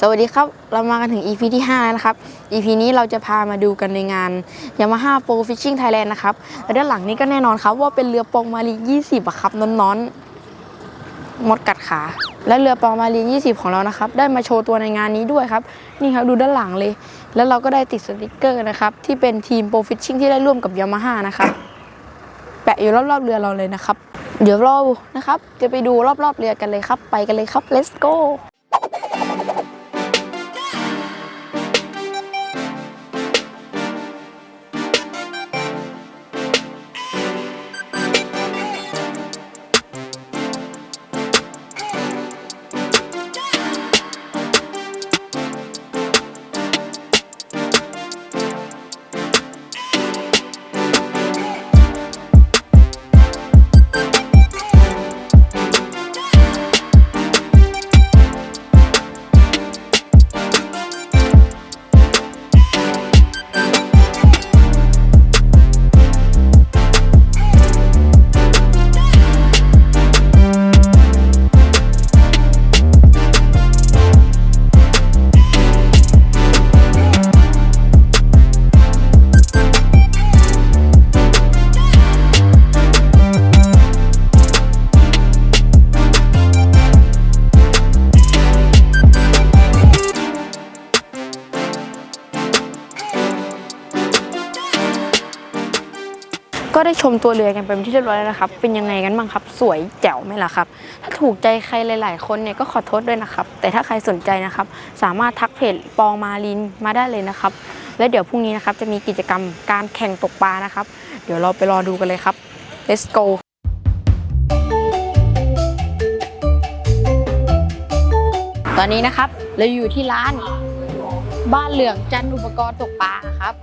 สวัสดีครับ เรามากันถึง EP ที่5แล้วนะครับ EP นี้เราจะพามาดูกันในงาน Yamaha Pro Fishing Thailand นะครับ และด้านหลังนี้ก็แน่นอนครับ ว่าเป็นเรือปองมารี20อะครับน้อนๆมดกัดขา และเรือปองมารี20 ของเรานะครับ ได้มาโชว์ตัวในงานนี้ด้วยครับ นี่ครับดูด้านหลังเลย แล้วเราก็ได้ติดสติกเกอร์นะครับ ที่เป็นทีม Pro Fishing ที่ได้ร่วมกับ Yamaha นะครับ แปะอยู่รอบๆเรือเราเลยนะครับ เดี๋ยวเรานะครับ จะไปดูรอบๆเรือกันเลยครับ ไปกันเลยครับ let's go ได้ชมตัวเรือกันไปเป็นที่เรียบร้อยแล้วนะครับ เป็นยังไงกันบ้างครับ สวยแจ๋วไหมล่ะครับ ถ้าถูกใจใครหลาย ๆ คนเนี่ยก็ขอโทษด้วยนะครับ แต่ถ้าใครสนใจนะครับ สามารถทักเพจปองมาลินมาได้เลยนะครับ และเดี๋ยวพรุ่งนี้นะครับจะมีกิจกรรมการแข่งตกปลานะครับ เดี๋ยวเราไปรอดูกันเลยครับ let's go ตอนนี้นะครับเราอยู่ที่ร้านบ้านเหลืองจันอุปกรณ์ตกปลาครับ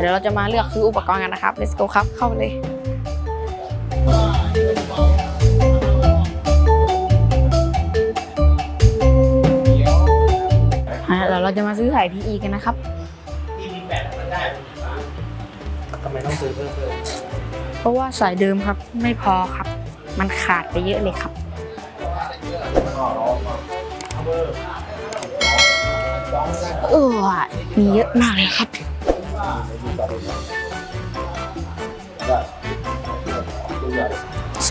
เดี๋ยวเราจะมาเลือกซื้ออุปกรณ์กันนะครับ let's go ครับ เข้าไปเลยอะเดี๋ยวเราจะมาซื้อสาย PE กันนะครับทำไมต้องซื้อเพิ่มเพิ่มเพราะว่าสายเดิมครับไม่พอครับ มันขาดไปเยอะเลยครับเออมีเยอะมากเลยครับ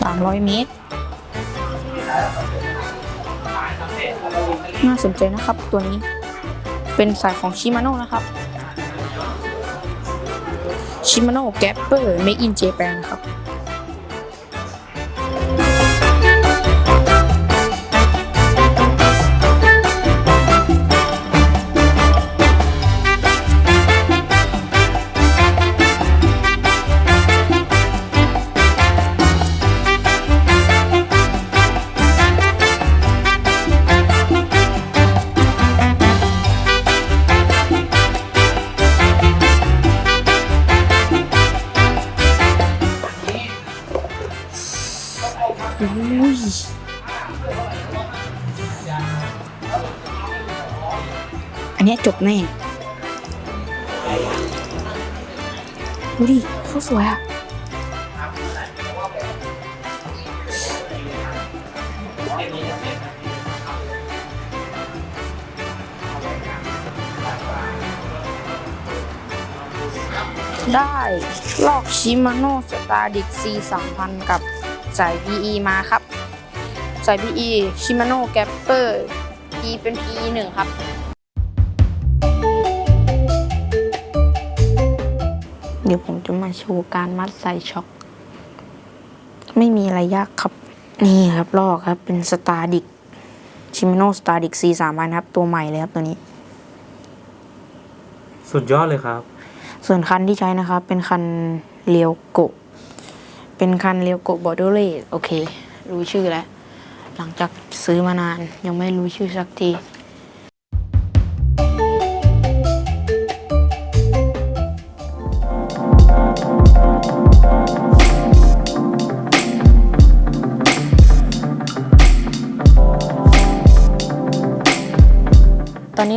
สองร้อยเมตร น่าสนใจนะครับตัวนี้ เป็นสายของชิมาโน่นะครับ ชิมาโน่แกปเปอร์เมคอินเจแปนครับ จบแน่ดูดิเขาสวยอะได้ลอกชิมาโนสตาร์ดิก C 3000 กับสาย PE มาครับ สาย PE ชิมาโนแกปเปอร์ P เป็น PE 1ครับ ดี๋ยวผมจะมาโชว์การมัดสายช็อค ไม่มีอะไรยากครับ นี่ครับลอกครับ เป็นสตาร์ดิกชิมาโนสตาร์ดิก C 3000ครับ ตัวใหม่เลยครับตัวนี้ สุดยอดเลยครับ ส่วนคันที่ใช้นะครับ เป็นคันเลียวโกะ เป็นคันเลียวโกะบอร์ดเลโอเค รู้ชื่อแล้ว หลังจากซื้อมานานยังไม่รู้ชื่อสักที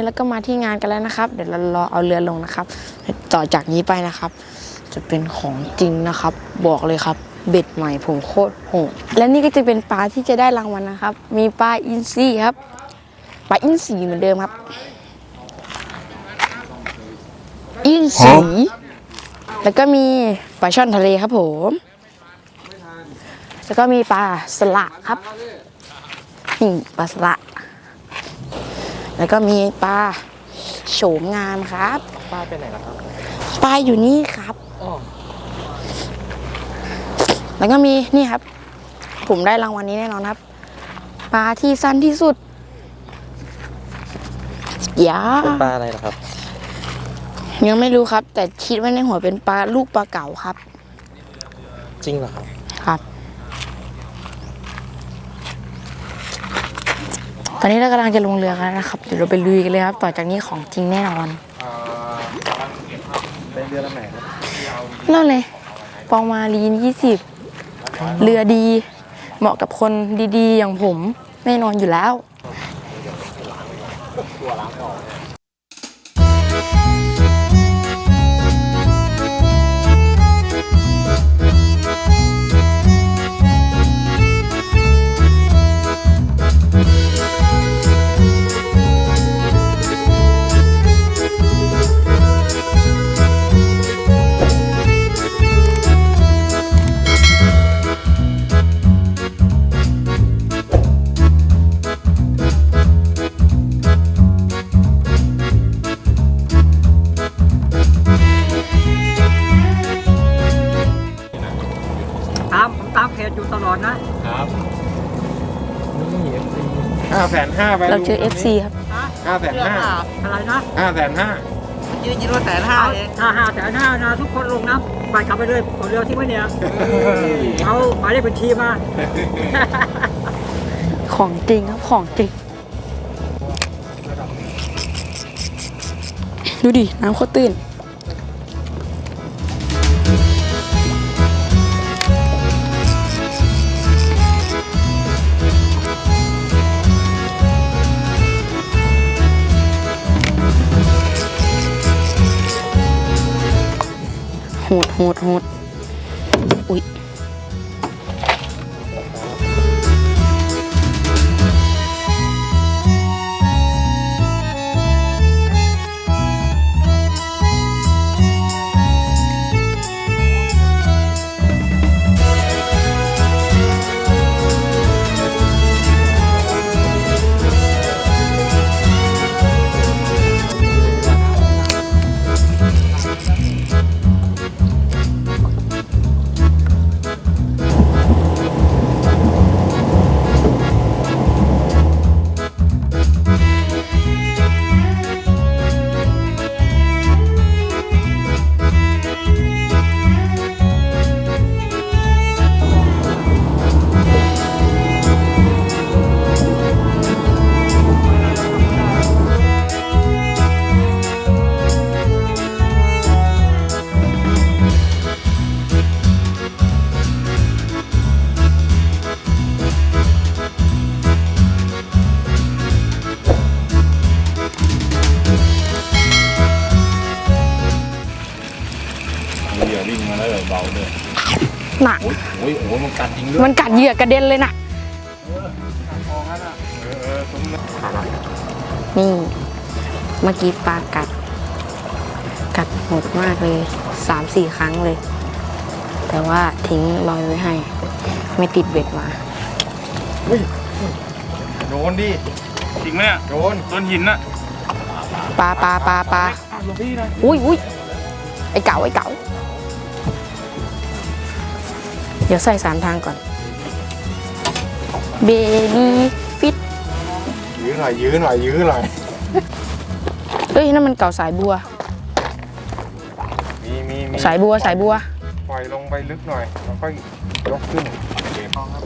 ตอนนี้เราก็มาที่งานกันแล้วนะครับ เดี๋ยวเรารอเอาเรือลงนะครับ ต่อจากนี้ไปนะครับ จะเป็นของจริงนะครับ บอกเลยครับเบ็ดใหม่ผมโคตรโหดและนี่ก็จะเป็นปลาที่จะได้รางวัลนะครับ มีปลาอินทรีครับปลาอินทรีเหมือนเดิมครับ อินทรีแล้วก็มีปลาช่อนทะเลครับผม แล้วก็มีปลาสละครับนี่ปลาสละ แล้วก็มีปลาโฉมงามครับป้าไปไหนล่ะครับปลาอยู่นี่ครับแล้วก็มีนี่ครับ ผมได้รางวัลนี้แน่นอนครับปลาที่สั้นที่สุดยาเป็นปลาอะไรล่ะครับ ยังไม่รู้ครับ แต่คิดว่าในหัวเป็นปลาลูกปลาเก๋าครับ จริงเหรอครับ ครับ ตอนนี้เรากำลังจะลงเรือกันนะครับ เดี๋ยวเราไปลุยกันเลยครับ ต่อจากนี้ของจริงแน่นอนเป็นเรือลำไหนครับนั่นเลยปองมาลีนยี่สิบเรือดี เหมาะกับคนดีๆ อย่างผมแน่นอนอยู่แล้ว ห้าแสนห้าไปเราเจอ FC ครับห้าแสนห้าอะไรนะห้าแสนห้ายืนยืนว่าแสนห้าเองถ้าห้าแสนห้านะทุกคนลงน้ำไปกลับไปเลยขอเรือที่ไม่เนี่ยเอาหมายเลขบัญชีมาของจริงครับ ของจริง ดูดิ น้ำโคตรตื้น โหดโหดโหดอุ๊ย วิ่งมาแล้วเลยเบาเลยหนักโอ้ยโอ้ยโอ้ยมันกัดจริงด้วยมันกัดเหยื่อกระเด็นเลยนะนี่ เมื่อกี้ปลากัด กัดโหดมากเลยสามสี่ครั้งเลย แต่ว่าทิ้งรอยไว้ให้ ไม่ติดเบ็ดมาโดนดิจริงไหมเนี่ยโดนต้นหินน่ะปลาปลาปลาปลาหลวงพี่นะอุ้ยอุ้ยไอเก๋าไอเก๋า ดี๋ยวใส่สามทางก่อน เบบี้ฟิตยื้อหน่อยยื้อหน่อยยื้อหน่อยเอ้ยนั่นมันเก่าสายบัว มีมีมีสายบัวสายบัว ปล่อยลงไปลึกหน่อยแล้วค่อยยกขึ้นเก็บครับ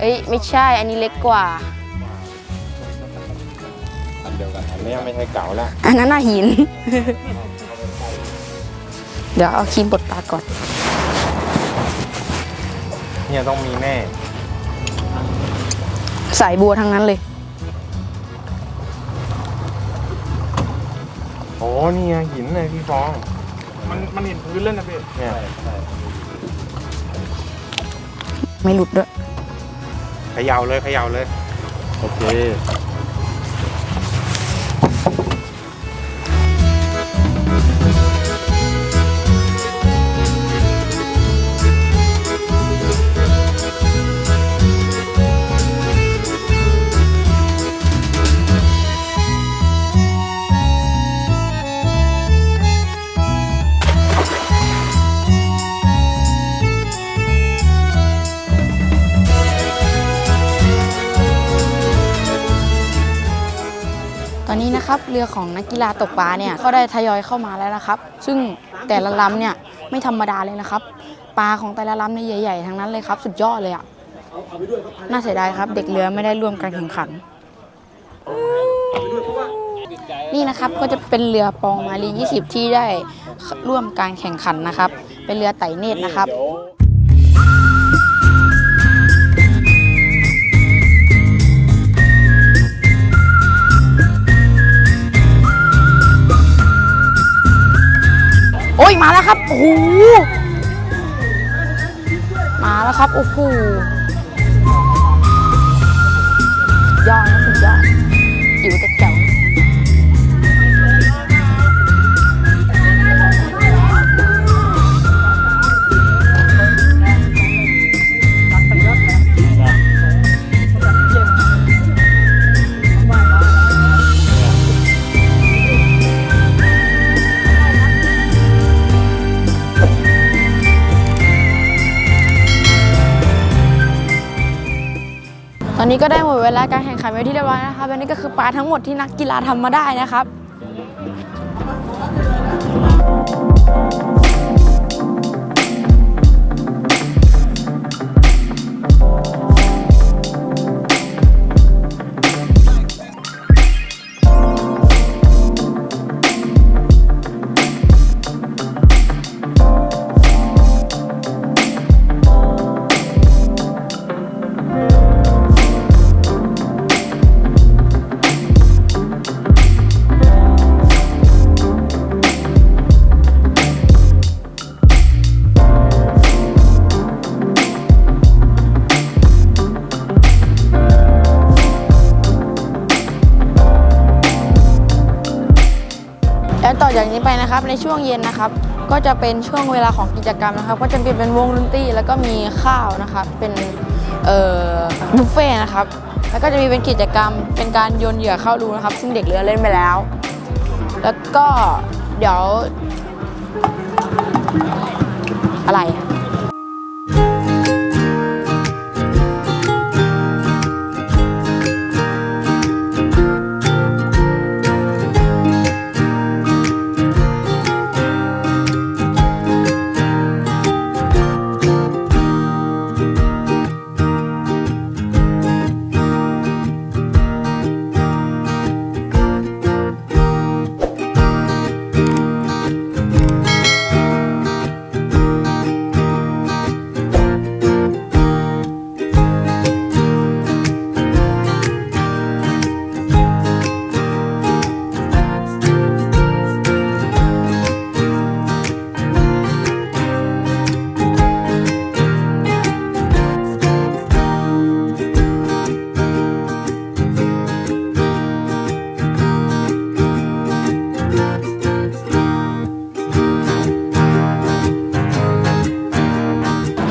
เอ้ยไม่ใช่อันนี้เล็กกว่า อันเดียวกันอันนี้ไม่ใช่เก่าแล้วอันนั้นน่ะหิน เดี๋ยวเอาครีมบดปลาก่อน เนี่ยต้องมีแน่สายบัวทั้งนั้นเลย โอ้นี่ไงหินเลยพี่ฟอง มันมันเห็นพื้นแล้วนะพี่เนี่ยไม่หลุดด้วยเขย่าเลยเขย่าเลย โอเค เรือของนักกีฬาตกปลาเนี่ยก็ได้ทยอยเข้ามาแล้วนะครับ ซึ่งแต่ละลำเนี่ยไม่ธรรมดาเลยนะครับ ปลาของแต่ละลำเนี่ยใหญ่ๆทั้งนั้นเลยครับ สุดยอดเลยอะน่าเสียดายครับ เด็กเรือไม่ได้ร่วมการแข่งขัน นี่นะครับก็จะเป็นเรือปองมารี20 ที่ได้ร่วมการแข่งขันนะครับ เป็นเรือไต่เนตรนะครับ โอ้ยมาแล้วครับโอ้โหมาแล้วครับโอ้โหยอดนะสุดยอดอยู่แต่แจ๋ว อนนี้ก็ได้หมดเวลาการแข่งขันไปที่เรียบร้อยนะครับและนี่ก็คือปลาทั้งหมดที่นักกีฬาทำมาได้นะครับ ต่อจากนี้ไปนะครับ ในช่วงเย็นนะครับ ก็จะเป็นช่วงเวลาของกิจกรรมนะครับ ก็จะเปลี่ยนเป็นวงดนตรีแล้วก็มีข้าวนะครับเป็นบุฟเฟ่นะครับ แล้วก็จะมีเป็นกิจกรรมเป็นการโยนเหยื่อเข้ารูนะครับ ซึ่งเด็กเรือเล่นไปแล้ว แล้วก็เดี๋ยวอะไร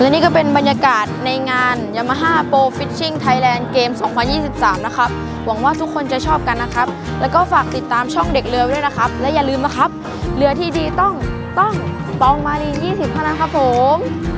และนี่ก็เป็นบรรยากาศในงาน Yamaha Pro Fishing Thailand Game 2023 นะครับ หวังว่าทุกคนจะชอบกันนะครับ แล้วก็ฝากติดตามช่องเด็กเรือด้วยนะครับ และอย่าลืมนะครับ เรือที่ดีต้องต้องปองมารี20เท่านั้นครับผม